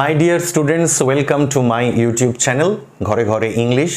My dear students welcome to my YouTube channel ঘরে ঘরে English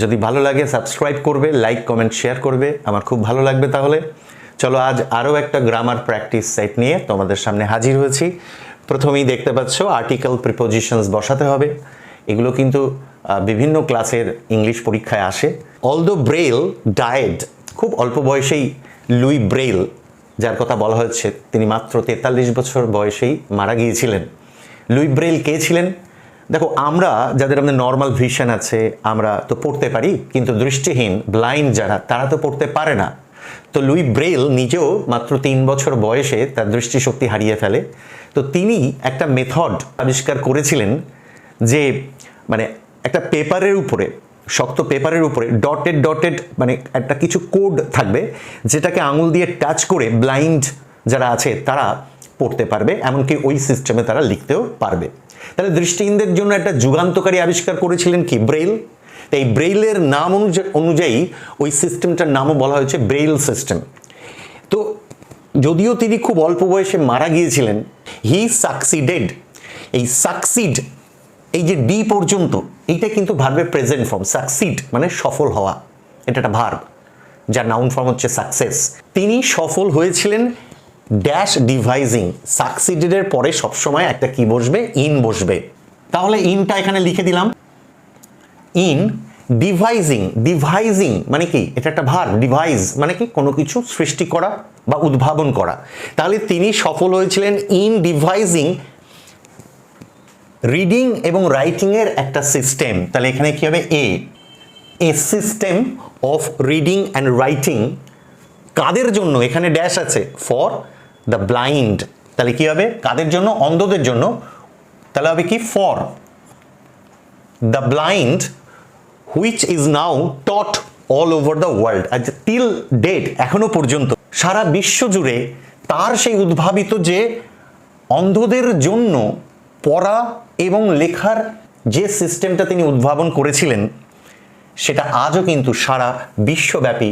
যদি ভালো লাগে সাবস্ক্রাইব করবে লাইক কমেন্ট শেয়ার করবে। আমার খুব ভালো লাগবে তাহলে। চলো, আজ আরও একটা গ্রামার প্র্যাকটিস সেট নিয়ে তোমাদের সামনে হাজির হয়েছি। প্রথমেই দেখতে পাচ্ছ আর্টিকেল প্রিপোজিশনস বসাতে হবে। এগুলো কিন্তু বিভিন্ন ক্লাসের ইংলিশ পরীক্ষায় আসে। অল অলদো ব্রেল ডায়েড খুব অল্প বয়সেই লুই ব্রেল যার কথা বলা হচ্ছে তিনি মাত্র তেতাল্লিশ বছর বয়সেই মারা গিয়েছিলেন। লুই ব্রেল কে ছিলেন? দেখো, আমরা যাদের আমাদের নর্মাল ভিশন আছে, আমরা তো পড়তে পারি, কিন্তু দৃষ্টিহীন ব্লাইন্ড যারা, তারা তো পড়তে পারে না। তো লুই ব্রেল নিজেও মাত্র তিন বছর বয়সে তার দৃষ্টিশক্তি হারিয়ে ফেলে। তো তিনি একটা মেথড আবিষ্কার করেছিলেন যে মানে একটা পেপারের উপরে, শক্ত পেপারের উপরে ডটেড ডটেড মানে একটা কিছু কোড থাকবে, যেটাকে আঙুল দিয়ে টাচ করে ব্লাইন্ড যারা আছে, তারা পড়তে পারবে, এমনকি ওই সিস্টেমে তারা লিখতেও পারবে। তাহলে দৃষ্টিহীনদের জন্য একটা যুগান্তকারী আবিষ্কার করেছিলেন কি? ব্রেইল এই ব্রেইলের নাম অনুযা- অনুযায়ী ওই সিস্টেমটার নামও বলা হয়েছে ব্রেইল সিস্টেম তো যদিও তিনি খুব অল্প বয়সে মারা গিয়েছিলেন হি সাকসিডেড এই সাকসিড এই যে ডি পর্যন্ত, এইটা কিন্তু ভার্বের প্রেজেন্ট ফর্ম সাকসিড মানে সফল হওয়া। এটা একটা ভার্ব যার নাউন ফর্ম হচ্ছে সাকসেস তিনি সফল হয়েছিলেন ড্যাশ ডিভাইজিং সাকসিডেডের পরে সবসময় একটা কি বসবে? ইন বসবে। তাহলে ইনটা এখানে লিখে দিলাম। ইন ডিভাইজিং ডিভাইজিং মানে কি? এটা একটা ভার্ব ডিভাইজ মানে কি? কোনো কিছু সৃষ্টি করা বা উদ্ভাবন করা। তাহলে তিনি সফল হয়েছিলেন ইন ডিভাইজিং রিডিং এবং রাইটিংয়ের একটা সিস্টেম তাহলে এখানে কি হবে? A a system of reading and writing কাদের জন্য? এখানে ড্যাশ আছে। ফর দ্য ব্লাইন্ড তাহলে কি হবে? কাদের জন্য? অন্ধদের জন্য। তাহলে হবে কি? For the blind which is now taught all over the world আজ টিল ডেট এখনও পর্যন্ত। সারা বিশ্ব জুড়ে তার সেই উদ্ভাবিত যে অন্ধদের জন্য পড়া এবং লেখার যে সিস্টেমটা তিনি উদ্ভাবন করেছিলেন, সেটা আজও কিন্তু সারা বিশ্বব্যাপী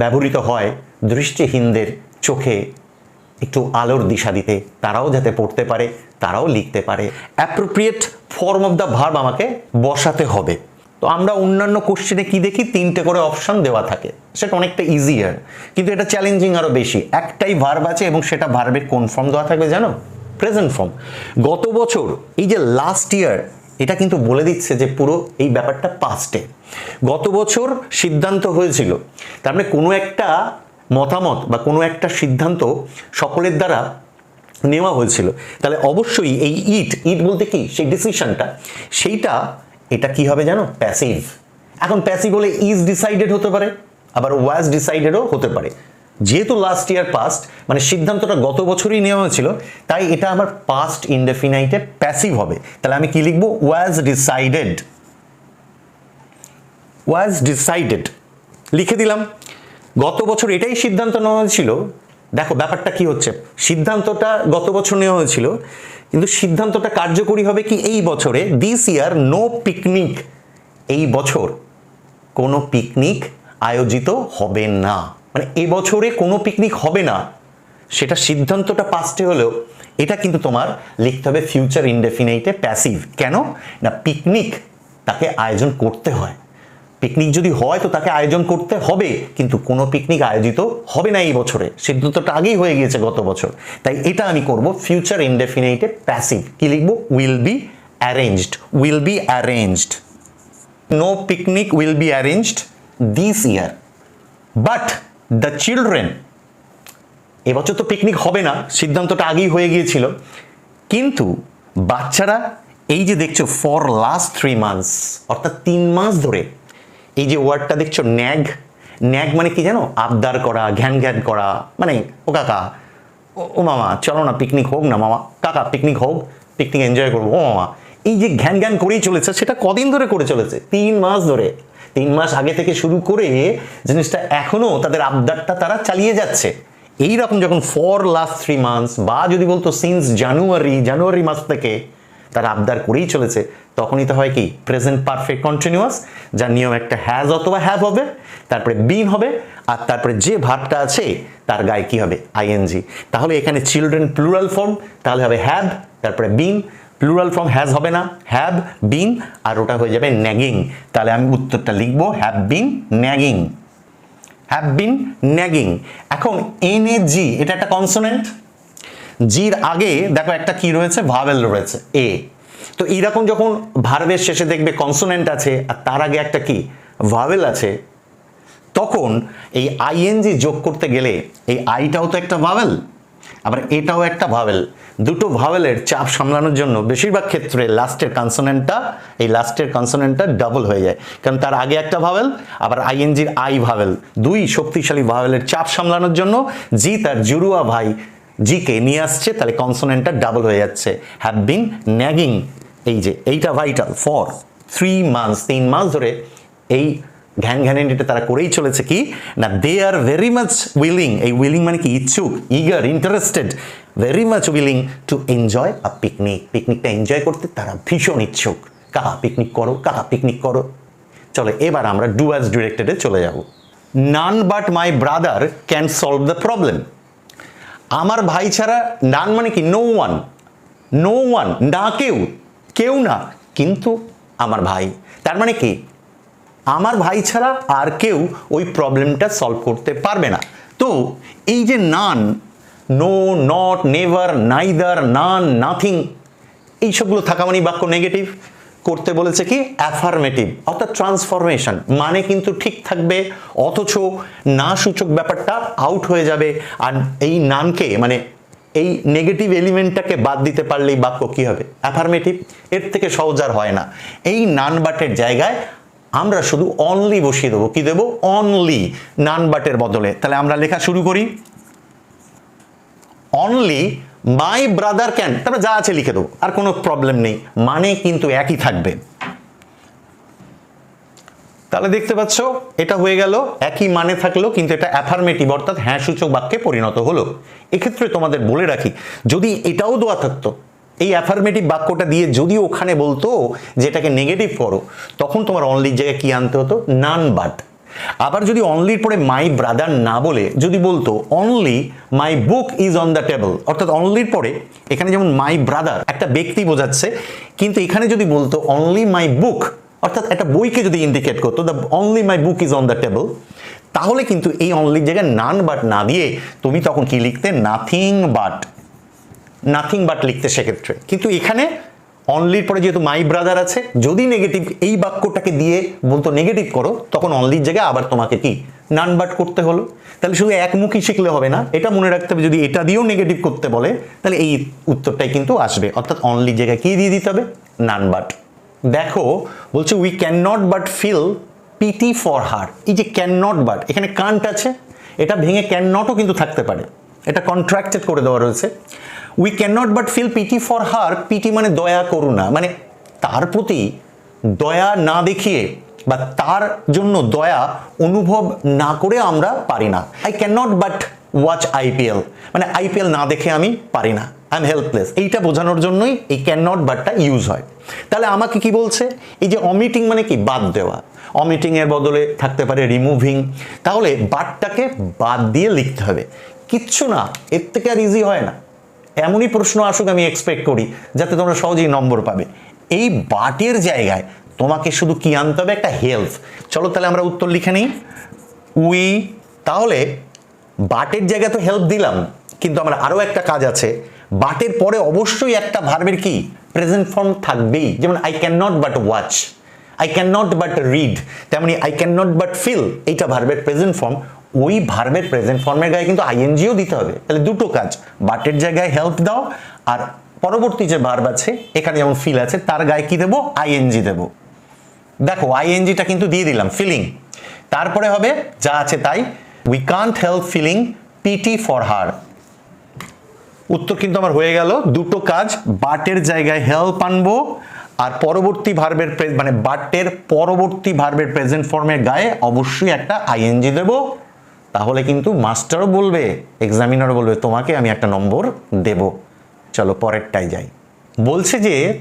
ব্যবহৃত হয় দৃষ্টিহীনদের চোখে। একটু আলোর দিশা দিতে, তারাও যাতে পড়তে পারে, তারাও লিখতে পারে। Appropriate form of the verb আমাকে বসাতে হবে। তো আমরা অন্যান্য কোশ্চেনে কি দেখি? তিনটে করে অপশন দেওয়া থাকে। সেটা অনেকটা ইজিয়ার কিন্তু এটা চ্যালেঞ্জিং আরও বেশি। একটাই ভার্ব আছে এবং সেটা ভার্বের কোন ফর্ম দেওয়া থাকবে জানো? প্রেজেন্ট ফর্ম গত বছর, এই যে লাস্ট ইয়ার এটা কিন্তু বলে দিচ্ছে যে পুরো এই ব্যাপারটা পাস্টে গত বছর সিদ্ধান্ত হয়েছিল। তার মানে কোনো একটা মতামত বা কোনো একটা সিদ্ধান্ত সকলের দ্বারা নেওয়া হয়েছিল। তাহলে অবশ্যই এই ইট ইট বলতে কি? সেই ডিসিশনটা সেইটা, এটা কি হবে জানো? প্যাসিভ এখন প্যাসিভ হলে ইজ ডিসাইডেড হতে পারে, আবার ওয়াজ ডিসাইডেডও হতে পারে। যেহেতু লাস্ট ইয়ার পাস্ট মানে সিদ্ধান্তটা গত বছরই নেওয়া হয়েছিল, তাই এটা আমার পাস্ট ইনডেফিনাইটে প্যাসিভ হবে। তাহলে আমি কি লিখব? ওয়াজ ডিসাইডেড ওয়াজ ডিসাইডেড লিখে দিলাম। গত বছর এটাই সিদ্ধান্ত নেওয়া হয়েছিল। দেখো, ব্যাপারটা কি হচ্ছে? সিদ্ধান্তটা গত বছর নেওয়া হয়েছিল, কিন্তু সিদ্ধান্তটা কার্যকরী হবে কি এই বছরে? দিস ইয়ার নো পিকনিক এই বছর কোনো পিকনিক আয়োজিত হবে না। মানে এবছরে কোনো পিকনিক হবে না। সেটা সিদ্ধান্তটা পাস্টে হলেও, এটা কিন্তু তোমার লিখতে হবে ফিউচার ইনডেফিনাইটে প্যাসিভ কেন? না পিকনিক তাকে আয়োজন করতে হয়। পিকনিক যদি হয় তো তাকে আয়োজন করতে হবে, কিন্তু কোনো পিকনিক আয়োজিত হবে না এই বছরে। সিদ্ধান্তটা আগেই হয়ে গিয়েছে গত বছর। তাই এটা আমি করব। ফিউচার ইনডেফিনাইটে প্যাসিভ কি লিখব? Will be arranged will be arranged no picnic will be arranged this year but the children এবছর তো পিকনিক হবে না, সিদ্ধান্তটা আগেই হয়ে গিয়েছিল। কিন্তু বাচ্চারা, এই যে দেখছ ফর লাস্ট থ্রি মান্থস অর্থাৎ তিন মাস ধরে এই যে ওয়ার্ডটা দেখছ, ন্যাগ ন্যাগ মানে কি জানো? আবদার করা, ঘ্যান ঘ্যান করা মানে ও কাকা, ও- মামা, চলো না পিকনিক হোক না মামা, কাকা পিকনিক হোক পিকনিক এনজয় করব, ও মামা। এই যে ঘ্যান ঘ্যান করেই চলেছে, সেটা কদিন ধরে করে চলেছে? তিন মাস ধরে। তিন মাস আগে থেকে শুরু করে জিনিসটা এখনও তাদের আবদারটা তারা চালিয়ে যাচ্ছে। এই রকম যখন ফর লাস্ট থ্রি মান্থস বা যদি বলতো সিন্স জানুয়ারি জানুয়ারি মাস থেকে তারা আবদার করেই চলেছে। তখনই তো হয় কি? প্রেজেন্ট পারফেক্ট কন্টিনিউয়াস যার নিয়ম একটা হ্যাজ অথবা হ্যাভ হবে, তারপরে বিন হবে, আর তারপরে যে ভাবটা আছে, তার গায়ে কি হবে? আইএনজি তাহলে এখানে চিলড্রেন প্লুরাল ফর্ম তাহলে হবে হ্যাভ তারপরে বিন প্লুরাল ফর্ম হ্যাজ হবে না হ্যাভ বিন আর ওটা হয়ে যাবে ন্যাগিং তাহলে আমি উত্তরটা লিখব have been nagging have been nagging এখন এনএজি এটা একটা কনসোনেন্ট জির আগে দেখো একটা কি রয়েছে? ভাবেল রয়েছে এ তো এইরকম যখন ভার্বের শেষে দেখবে কনসোনেন্ট আছে, আর তার আগে একটা কি? ভাবেল আছে। তখন এই আইএনজি যোগ করতে গেলে এই আইটাও তো একটা ভাবেল আবার এটাও একটা ভাবেল দুটো ভাবেলের চাপ সামলানোর জন্য বেশিরভাগ ক্ষেত্রে লাস্টের কনসোনেন্টটা এই লাস্টের কনসোনেন্টটা ডাবল হয়ে যায়। কারণ তার আগে একটা ভাবেল আবার আইএনজির আই ভাবেল দুই শক্তিশালী ভাবেলের চাপ সামলানোর জন্য জি তার জুরুয়া ভাই জিকে নিয়ে আসছে, তাহলে কনসোনেন্টটা ডাবল হয়ে যাচ্ছে। হ্যাভ বিন ন্যাগিং এই যে এইটা ভাইটাল ফর থ্রি মান্থস তিন মাস ধরে এই ঘ্যান ঘ্যানেন্ডিটা তারা করেই চলেছে কি? না they are very much willing এই উইলিং মানে কি? ইচ্ছুক eager interested very much willing to enjoy a picnic পিকনিকটা এনজয় করতে তারা ভীষণ ইচ্ছুক। কাহা পিকনিক করো, কাহা পিকনিক করো। চলো এবার আমরা ডু অ্যাজ ডিরেক্টেডে চলে যাব। None but my brother can solve the problem আমার ভাই ছাড়া ডান মানে কি? নো ওয়ান নো ওয়ান না কেউ। কেউ না। কিন্তু আমার ভাই। তার মানে কি? আমার ভাই ছাড়া আর কেউ ওই প্রবলেমটা সলভ করতে পারবে না। তো এই যে none no not never neither none nothing এইসবগুলো থাকা মানে বাক্য নেগেটিভ করতে বলেছে কি? অ্যাফার্মেটিভ অর্থাৎ ট্রান্সফরমেশন মানে কিন্তু ঠিক থাকবে, অথচ না সূচক ব্যাপারটা আউট হয়ে যাবে। আর এই নানকে মানে এই নেগেটিভ এলিমেন্টটাকে বাদ দিতে পারলেই বাক্য কি হবে? অ্যাফার্মেটিভ এর থেকে সহজ আর হয় না। এই নান বাটের জায়গায় আমরা শুধু অনলি বসিয়ে দেবো। কি দেবো? অনলি নান বাটের বদলে। তাহলে আমরা লেখা শুরু করি। অনলি মাই ব্রাদার ক্যান তারপরে যা আছে লিখে দেবো, আর কোনো প্রবলেম নেই মানে কিন্তু একই থাকবে। তাহলে দেখতে পাচ্ছ, এটা হয়ে গেল, একই মানে থাকল কিন্তু এটা অ্যাফার্মেটিভ অর্থাৎ হ্যাঁ সূচক বাক্যে পরিণত হলো। এক্ষেত্রে তোমাদের বলে রাখি, যদি এটাও দেওয়া থাকতো, এই অ্যাফার্মেটিভ বাক্যটা দিয়ে যদি ওখানে বলতো যে এটাকে নেগেটিভ করো, তখন তোমার অনলির জায়গায় কি আনতে হতো? নান বাট আবার যদি অনলির পরে মাই ব্রাদার না বলে, যদি বলতো only my book is on the table অর্থাৎ অনলির পরে এখানে যেমন মাই ব্রাদার একটা ব্যক্তি বোঝাচ্ছে, কিন্তু এখানে যদি বলতো অনলি মাই বুক অর্থাৎ একটা বইকে যদি ইন্ডিকেট করতো the only my book is on the table তাহলে কিন্তু এই অনলির জায়গায় নান বাট না দিয়ে তুমি তখন কি লিখতে? নাথিং বাট নাথিং বাট লিখতে সেক্ষেত্রে। কিন্তু এখানে অনলির পরে যেহেতু মাই ব্রাদার আছে, যদি নেগেটিভ এই বাক্যটাকে দিয়ে বলতো নেগেটিভ করো, তখন অনলির জায়গায় আবার তোমাকে কি? নান বাট করতে হলো। তাহলে শুধু একমুখী শিখলে হবে না। এটা মনে রাখতে হবে, যদি এটা দিয়েও নেগেটিভ করতে বলে, তাহলে এই উত্তরটাই কিন্তু আসবে। অর্থাৎ অনলির জায়গায় কি দিয়ে দিতে হবে? নান বাট দেখো, বলছে we can not but feel pity for her এই যে ক্যান নট বাট এখানে কান্ট আছে। এটা ভেঙে ক্যান নটও কিন্তু থাকতে পারে। এটা কন্ট্রাক্টেড করে দেওয়া রয়েছে। We can not but feel pity for her pity মানে দয়া, করুণা। মানে তার প্রতি দয়া না দেখিয়ে বা তার জন্য দয়া অনুভব না করে আমরা পারি না। I can not but watch IPL মানে আইপিএল না দেখে আমি পারি না। আই এম হেল্পলেস এইটা বোঝানোর জন্যই এই ক্যান নট বাটটা ইউজ হয়। তাহলে আমাকে কি বলছে? এই যে অমিটিং মানে কি? বাদ দেওয়া। অমিটিং এর বদলে থাকতে পারে রিমুভিং তাহলে বাটটাকে বাদ দিয়ে লিখতে হবে। কিচ্ছু না। এর থেকে আর ইজি হয় না। এমনই প্রশ্ন আসুক, আমি এক্সপেক্ট করি, যাতে তোমরা সহজেই নম্বর পাবে। এই বাটের জায়গায় তোমাকে শুধু কি আনতে হবে? একটা হেল্প চলো তাহলে আমরা উত্তর লিখে নিই। উই, তাহলে বাটের জায়গায় তো হেল্প দিলাম, কিন্তু আমার আরও একটা কাজ আছে। বাটের পরে অবশ্যই একটা ভার্বের কি? প্রেজেন্ট ফর্ম থাকবেই। যেমন I can not but watch I can not but read তেমনি I can not but feel এইটা ভার্বের প্রেজেন্ট ফর্ম ওই ভার্বের প্রেজেন্ট ফর্মের গায়ে কিন্তু আইএনজিও দিতে হবে। তাহলে দুটো কাজ। বাটের জায়গায় হেল্প দাও, আর পরবর্তী যে ভার্ব আছে, এখানে যেমন ফিল আছে, তার গায়ে কি দেবো? আইএনজি দেবো। দেখো আইএনজিটা কিন্তু দিয়ে দিলাম ফিলিং তারপরে হবে, যা আছে তাই। We can't help feeling pity for her উত্তর কিন্তু আমার হয়ে গেল, দুটো কাজ। বাটের জায়গায় হেল্প আনব, আর পরবর্তী ভার্বের মানে বাটের পরবর্তী ভার্বের প্রেজেন্ট ফর্মের গায়ে অবশ্যই একটা আইএনজি দেব। তাহলে কিন্তু মাস্টারও বলবে এক্সামিনারও বলবে, তোমাকে আমি একটা নম্বর দেব। চলো পরেরটাই যাই। বলছে যে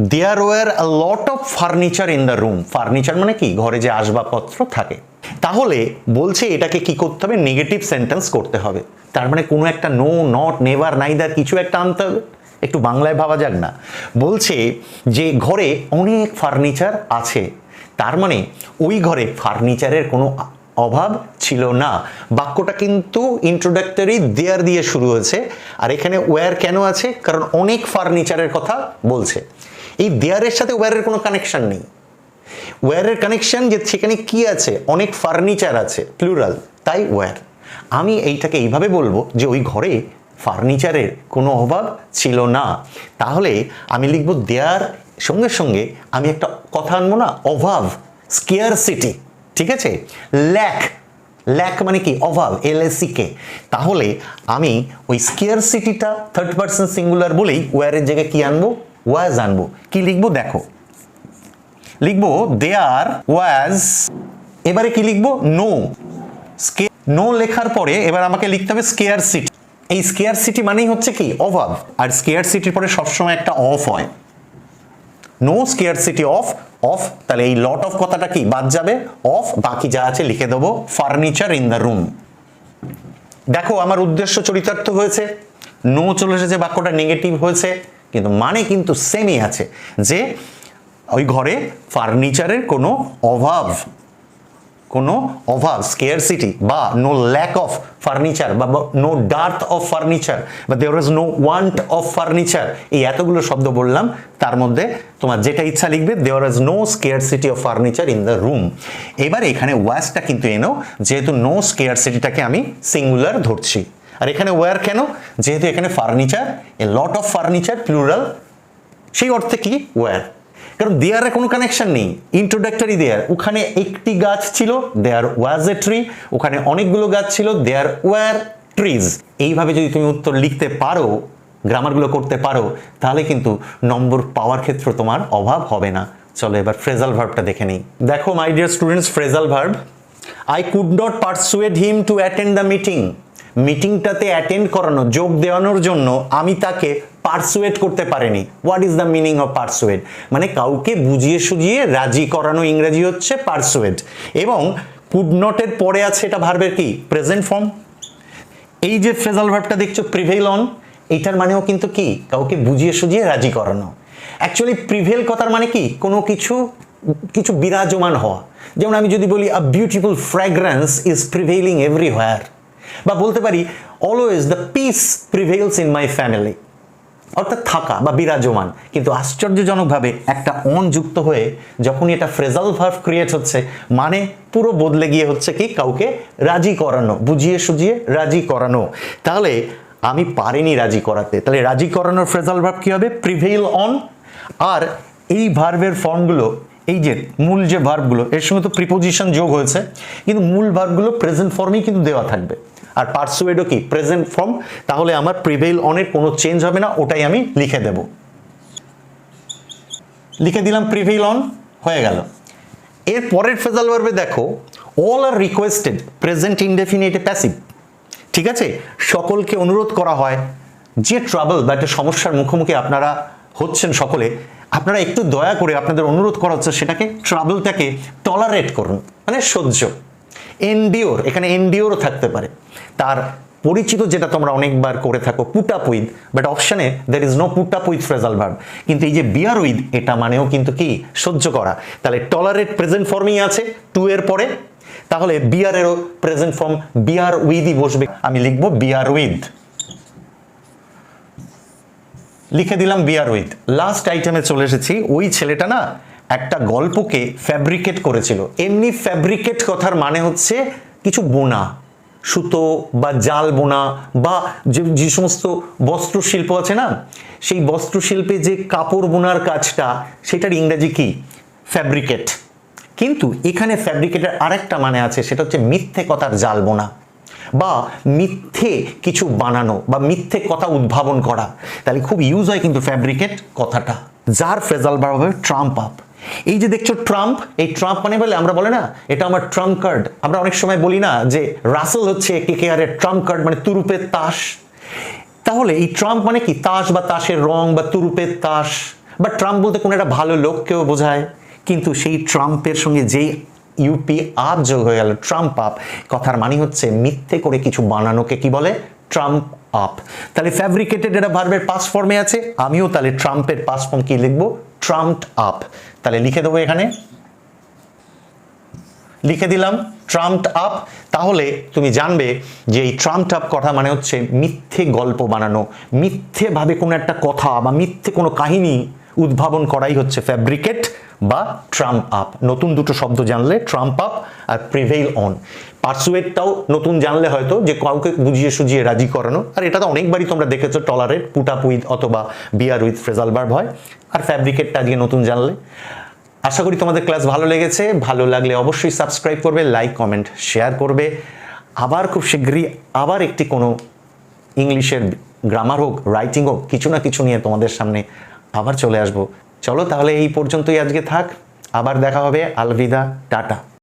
there were a lot of furniture in the room furniture মানে কি? ঘরে যে আসবাবপত্র থাকে। তাহলে বলছে এটাকে কি করতে হবে? নেগেটিভ সেন্টেন্স করতে হবে। তার মানে কোনো একটা নো নট নেভার নাইদার কিছু একটা আনতে হবে। একটু বাংলায় ভাবা যাক না। বলছে যে, ঘরে অনেক ফার্নিচার আছে। তার মানে ওই ঘরে ফার্নিচারের কোনো অভাব ছিল না। বাক্যটা কিন্তু ইন্ট্রোডাক্টরি দেয়ার দিয়ে শুরু হয়েছে। আর এখানে ওয়্যার কেন আছে? কারণ অনেক ফার্নিচারের কথা বলছে। এই দেয়ারের সাথে ওয়্যারের কোনো কানেকশন নেই। ওয়্যারের কানেকশন যে সেখানে কি আছে? অনেক ফার্নিচার আছে প্লুরাল তাই ওয়্যার আমি এইটাকে এইভাবে বলব যে ওই ঘরে ফার্নিচারের কোনো অভাব ছিল না। তাহলে আমি লিখব দেয়ার সঙ্গে সঙ্গে আমি একটা কথা আনব না, অভাব স্কেয়ার সিটি ঠিক আছে? ল্যাক ল্যাক মানে কি? অভাব এল কে তাহলে আমি ওই স্কেয়ার সিটিটা থার্ড পার্সন সিঙ্গুলার বলেই ওয়ারের জায়গায় কি আনব? ওয়াজ আনব। কি লিখব? দেখো। লিখব দেয়ার ওয়াজ এবারে কি লিখব? নো স্কে নো লেখার পরে এবার আমাকে লিখতে হবে স্কেয়ার সিটি এই স্কেয়ার সিটি মানেই হচ্ছে কি? অভাব আর স্কেয়ার সিটির পরে সবসময় একটা অফ হয়। No scarcity of of তাহলে এই লট অফ কথাটা কি? বাদ যাবে অফ বাকি যা আছে লিখে দেবো ফার্নিচার ইন দ্য রুম দেখো, আমার উদ্দেশ্য চরিতার্থ হয়েছে নো চলে এসেছে, বাক্যটা নেগেটিভ হয়েছে, কিন্তু মানে কিন্তু সেমই আছে যে ওই ঘরে ফার্নিচারের কোনো অভাব কোনো অভাব স্কেয়ারসিটি বা নো ল্যাক অফ ফার্নিচার বা নো ডার্থ অফ ফার্নিচার বা there is no want of furniture এই এতগুলো শব্দ বললাম, তার মধ্যে তোমার যেটা ইচ্ছা লিখবে দেওয়ার is no scarcity of furniture in the room এবার এখানে ওয়াসটা কিন্তু এনো, যেহেতু নো স্কেয়ারসিটিটাকে আমি সিঙ্গুলার ধরছি। আর এখানে ওয়ার কেন? যেহেতু এখানে furniture a lot of furniture plural সেই অর্থে কি? ওয়ার কারণ দেয়ারে কোনো কানেকশন নেই। ইন্ট্রোডাক্টরি দেয়ার ওখানে একটি গাছ ছিল দেয়ার ওয়াজ এ ট্রি ওখানে অনেকগুলো গাছ ছিল দেয়ার ওয়ার ট্রিজ এইভাবে যদি তুমি উত্তর লিখতে পারো গ্রামারগুলো করতে পারো, তাহলে কিন্তু নম্বর পাওয়ার ক্ষেত্রে তোমার অভাব হবে না। চলো এবার ফ্রেজাল ভার্বটা দেখে নিই। দেখো my dear students phrasal verb I could not persuade him to attend the meeting মিটিংটাতে attend করানো, যোগ দেওয়ানোর জন্য আমি তাকে পারসুয়েট করতে পারেনি। What is the meaning of persuade মানে কাউকে বুঝিয়ে সুজিয়ে রাজি করানো ইংরেজি হচ্ছে পার্সুয়েট এবং কুড নটের পরে আছে এটা ভার্বের কি? প্রেজেন্ট ফর্ম এই যে ফ্রেজাল ভার্বটা দেখছ প্রিভেল অন এইটার মানেও কিন্তু কি? কাউকে বুঝিয়ে সুজিয়ে রাজি করানো। অ্যাকচুয়ালি প্রিভেল কথার মানে কি? কোনো কিছু কিছু বিরাজমান হওয়া। যেমন আমি যদি বলি a beautiful fragrance is prevailing everywhere বা বলতে পারি always the peace prevails in my family অর্থাৎ থাকা বা বিরাজমান। কিন্তু আশ্চর্যজনকভাবে একটা অন যুক্ত হয়ে যখনই এটা ফ্রেজাল ভার্ভ ক্রিয়েট হচ্ছে মানে পুরো বদলে গিয়ে হচ্ছে কি? কাউকে রাজি করানো, বুঝিয়ে সুজিয়ে রাজি করানো। তাহলে আমি পারিনি রাজি করাতে। তাহলে রাজি করানোর ফ্রেজাল ভার্ভ কী হবে? প্রিভেইল অন আর এই ভার্ভের ফর্মগুলো এই যে মূল যে ভার্বগুলো এর সঙ্গে তো প্রিপোজিশন যোগ হয়েছে, কিন্তু মূল ভার্বগুলো প্রেজেন্ট ফর্মেই কিন্তু দেওয়া থাকবে। আর পার্সুয়েডও কি প্রেজেন্ট ফর্ম তাহলে আমার প্রিভেইল অনের কোনো চেঞ্জ হবে না, ওটাই আমি লিখে দেব। লিখে দিলাম প্রিভেইল অন হয়ে গেল। এর পরের ফেজাল ভার্বে দেখো all are requested present indefinite passive ঠিক আছে? সকলকে অনুরোধ করা হয়, যে ট্রাবল বা একটা সমস্যার মুখোমুখি আপনারা হচ্ছেন সকলে, আপনারা একটু দয়া করে আপনাদের অনুরোধ করা হচ্ছে সেটাকে ট্রাবলটাকে টলারেট করুন মানে সহ্য। এনডিওর এখানে এনডিওরও থাকতে পারে। তার পরিচিত যেটা তোমরা অনেকবার করে থাকো পুট আপ উইথ বাট অপশানে there is no put up with phrasal verb কিন্তু এই যে বিয়ার উইথ এটা মানেও কিন্তু কি? সহ্য করা। তাহলে টলারেট প্রেজেন্ট ফর্মই আছে টু এর পরে। তাহলে বিয়ারেরও প্রেজেন্ট ফর্ম বিয়ার উইথই বসবে। আমি লিখব বিয়ার উইথ লিখে দিলাম বিয়ার উইথ লাস্ট আইটেমে চলে এসেছি, ওই ছেলেটা না একটা গল্পকে ফ্যাব্রিকেট করেছিল। এমনি ফ্যাব্রিকেট কথার মানে হচ্ছে কিছু বোনা, সুতো বা জাল বোনা বা যে যে সমস্ত বস্ত্রশিল্প আছে না, সেই বস্ত্রশিল্পে যে কাপড় বোনার কাজটা, সেটার ইংরেজি কি? ফ্যাব্রিকেট কিন্তু এখানে ফ্যাব্রিকেটের আরেকটা মানে আছে, সেটা হচ্ছে মিথ্যে কথার জাল বোনা বা মিথ্যে কিছু বানানো বা মিথ্যে কথা উদ্ভাবন করা। তাহলে খুব ইউজ হয় কিন্তু ফ্যাব্রিকেট কথাটা। যার ফেজাল বার হবে ট্রাম্প আপ এই যে দেখছ ট্রাম্প এই ট্রাম্প মানে বলে, আমরা বলে না, এটা আমার ট্রাম্প কার্ড আমরা অনেক সময় বলি না যে রাসেল হচ্ছে কে কে আর এর ট্রাম্প কার্ড মানে তুরুপের তাস। তাহলে এই ট্রাম্প মানে কি? তাস বা তাসের রং বা তুরুপের তাস। বা ট্রাম্প বলতে কোনো একটা ভালো লোককেও বোঝায়। কিন্তু সেই ট্রাম্পের সঙ্গে যেই ইউপি আপ যোগ হয়ে গেল ট্রাম্প আপ কথার মানে হচ্ছে মিথ্যে করে কিছু বানানোকে কি বলে? ট্রাম্প আপ তাহলে ফ্যাব্রিকেটেড এটা ভার্বের পাস ফর্মে আছে। আমিও তাহলে ট্রাম্পের পাস ফর্ম কি লিখব? ট্রাম্পড আপ তাহলে লিখে দেবো এখানে। লিখে দিলাম ট্রাম্পড আপ তাহলে তুমি জানবে যে এই ট্রাম্পড আপ কথা মানে হচ্ছে মিথ্যে গল্প বানানো। মিথ্যেভাবে কোনো একটা কথা বা মিথ্যে কোনো কাহিনী উদ্ভাবন করাই হচ্ছে ফ্যাব্রিকেট বা ট্রাম্প আপ নতুন দুটো শব্দ জানলে ট্রাম্প আপ আর প্রিভেইল অন পার্সুয়েটটাও নতুন জানলে হয়তো যে কাউকে বুঝিয়ে সুঝিয়ে রাজি করানো। আর এটা তো অনেকবারই তোমরা দেখেছ টলারেট পুট আপ উইথ অথবা বিয়ার উইথ ফ্রেজাল ভার্ব হয়। আর ফ্যাব্রিকেটটা আজকে নতুন জানলে। আশা করি তোমাদের ক্লাস ভালো লেগেছে। ভালো লাগলে অবশ্যই সাবস্ক্রাইব করবে লাইক কমেন্ট শেয়ার করবে। আবার খুব শীঘ্রই আবার একটি কোনো ইংলিশের গ্রামার হোক রাইটিং হোক, কিছু না কিছু নিয়ে তোমাদের সামনে আবার চলে আসব। চলো তাহলে এই পর্যন্তই আজকে থাক। আবার দেখা হবে। আলবিদা টাটা।